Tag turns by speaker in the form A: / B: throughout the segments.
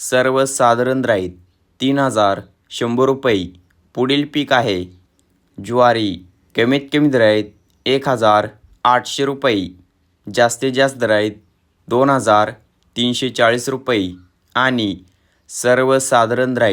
A: सर्वसाधारण दर तीन हजार शंभर रुपये. पुढील पीक आहे. ज्वारी कमीत कमी दराईत एक हजार आठशे रुपये. जास्तीत जास्त दराईत दोन हजार तीनशे चाळीस रुपये. आणि सर्वसाधारण दर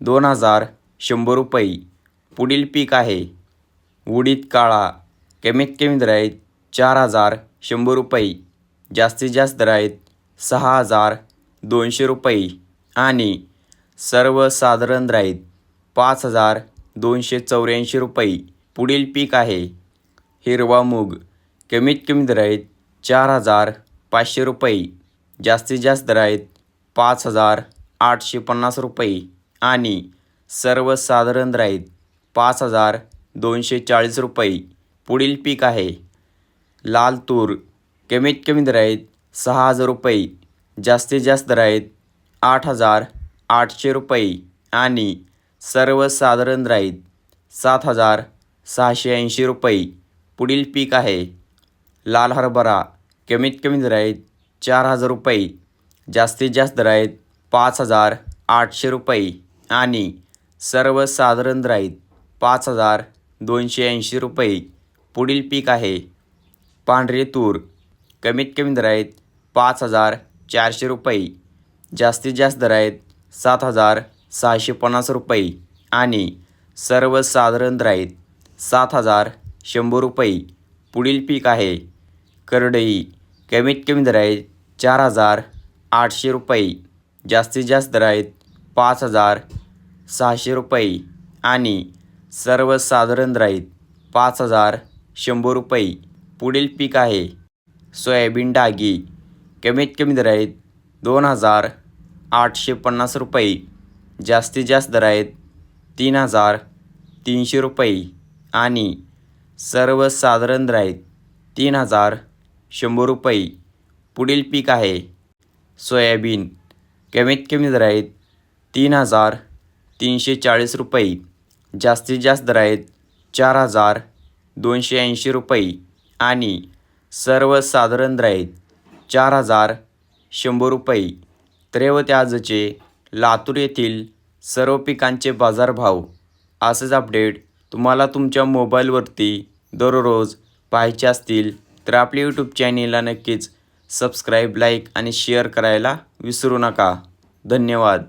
A: दोन हजार शंभर रुपये. पुढील पीक आहे. उडीद काळा कमीत कमी दराईत चार हजार शंभर रुपये. जास्तीत जास्त दराईत सहा हजार दोनशे रुपये. आणि सर्वसाधारण राईत पाच हजार दोनशे चौऱ्याऐंशी रुपये. पुढील पीक आहे. हिरवा मूग. कमीत कमी दराईत चार हजार पाचशे रुपये. जास्तीत जास्त दराईत पाच हजार आठशे पन्नास रुपये. आणि सर्वसाधारण राईत पाच हजार दोनशे चाळीस रुपये. पुढील पीक आहे. लाल तूर. कमीत कमी दराईत सहा हजार रुपये. जास्तीत जास्त दर आहेत आठ हजार आठशे रुपये आणि सर्वसाधारण दर आहेत सात हजार सहाशे ऐंशी रुपये. पुढील पीक आहे. लाल हरभरा कमीत कमी दर आहेत चार हजार रुपये. जास्तीत जास्त दर आहेत पाच हजार आठशे रुपये आणि सर्वसाधारण दर आहेत पाच हजार दोनशे ऐंशी रुपये. पुढील पीक आहे. पांढरे तूर कमीत कमी दर आहेत पाच हजार चारशे रुपये. जास्तीत जास्त दर आहेत सात हजार सहाशे पन्नास रुपये आणि सर्वसाधारण दर आहेत सात हजार शंभर रुपये. पुढील पीक आहे. करडई. कमीत कमी दर आहेत चार हजार आठशे रुपये. जास्तीत जास्त दर आहेत पाच हजार सहाशे रुपये आणि सर्वसाधारण दर आहेत पाच हजार शंभर रुपये. पुढील पीक आहे सोयाबीन डागी. कमीत कमी दर आहेत दोन हजार आठशे पन्नास रुपये. जास्तीत जास्त दर आहेत तीन हजार तीनशे रुपये. आणि सर्वसाधारण दर आहेत तीन हजार शंभर रुपये. पुढील पीक आहे सोयाबीन. कमीत कमी दर आहेत तीन हजार तीनशे चाळीस रुपये. जास्तीत जास्त दर आहेत चार हजार दोनशे ऐंशी रुपये. आणि सर्वसाधारण दर आहेत चार हजार शंभर रुपये. तर आजचे लातूर येथील सर्व पिकांचे बाजारभाव असेच अपडेट तुम्हाला तुमच्या मोबाईलवरती दररोज पाहायचे असतील तर आपल्या यूट्यूब चॅनेलला नक्कीच सबस्क्राईब लाईक आणि शेअर करायला विसरू नका. धन्यवाद.